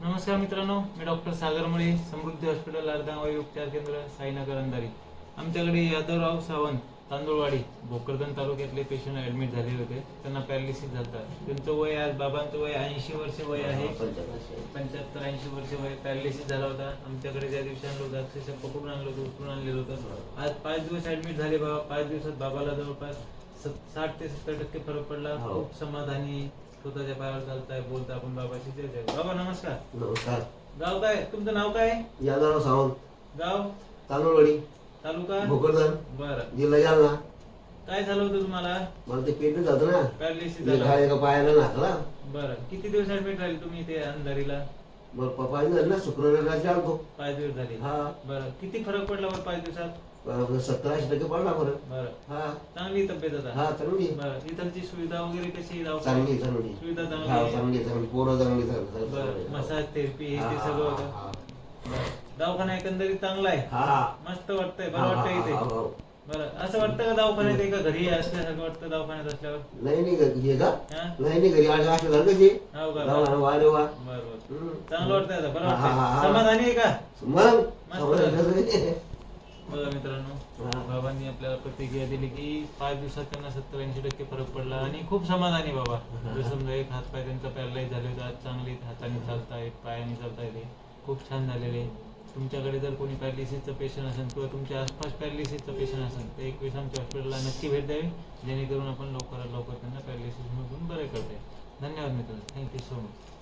नमस्कार मित्रांनो मी डॉक्टर सागर मुळे समृद्धी हॉस्पिटल अर्धांगवाडी उपचार केंद्र साईनगर अंधारी. आमच्याकडे यादवराव सावंत तांदूळवाडी भोकरदन तालुक्यातले पेशंट ऍडमिट झाले होते. त्यांना पॅरालिसिस झालं त्यांचं वय आज बाबांचं वय ऐंशी वर्ष वय आहे. पंच्याहत्तर ऐंशी वर्ष वय पॅरालिसिस झाला होता. आमच्याकडे ज्या दिवशी आणलं होतं अक्षरशः पकडून आणलं होतं उचलून आणलेलं होतं. आज पाच दिवस ऍडमिट झाले बाबा. पाच दिवसात बाबाला जवळपास साठ ते सत्तर टक्के फरक पडला. हो. खूप समाधानी स्वतःच्या पायावर चालताय बोलता आपण बाबाशी. चर्चा करू. बाबा नमस्कार. नमस्कार. गाव काय? तुमचं नाव काय? यादवराव सावंत. गाव? तांदूळवाडी. तालुका? भोकरदन. बरं. जिल्हा जालना. काय झालं होतं तुम्हाला? मला ते पेट जातं ना. पॅरालिसिस ते झाला? घाय एका पायाला नाकला. बरं. किती दिवस ऍडमिट राहील तुम्ही इथे अंधारीला? मग पप्पा झालं ना शुक्रवारला चालतो पाच दिवस झाले. हा. बरं. किती फरक पडला बरं पाच दिवसात? सत्तर ऐंशी टक्के पडला बरं. बरं. हा. चांगली तब्येत आता. हा चांगली. बरं. इथलची सुविधा वगैरे कशी दवाखान्यात? चांगली चांगली. सुविधा चांगली आहे? चांगली चांगली. पोरं चांगली चांगली. बरं. मसाज थेरपी हे ते सगळं होतं. हा. बरं. दवाखाना एकंदरीत चांगला आहे? हा. हा मस्त वाटतंय. बरं हा, वाटतंय हा, इथे. हा, हा. बरं असं वाटतं का दवाखान्यात आहे का घरी असल्यासारखं वाटतं दवाखान्यात असल्यावर? नाही नाही घरी हे का हा? नाही नाही घरी आज असं झालं कशी हो का? वा रे वा. हम्म. चांगलं वाटतंय आता बरं हा, हा, हा, वाटतंय हा. समाधानी आहे का? मग? मस्त. बघा मित्रांनो हा. बाबांनी आपल्याला प्रतिक्रिया दिली की पाच दिवसात त्यांना सत्तर ऐंशी टक्के फरक पडला आणि खूप समाधानी बाबा. जर समजा एक हात पाय त्यांचा पॅरलाईज झाले होते आज चांगले हाताने चालतायत पायाने चालतायत खूप छान झालेले. तुमच्याकडे जर कोणी पॅरालिसिसचं पेशंट असेल किंवा तुमच्या आसपास पॅरालिसिसचं पेशंट असेल तर एक वेळेस आमच्या हॉस्पिटलला नक्की भेट द्यावी. जेणेकरून आपण लवकरात लवकर त्यांना पॅरालिसिसमधून बरे करता येईल. धन्यवाद मित्रांनो. Thank you so much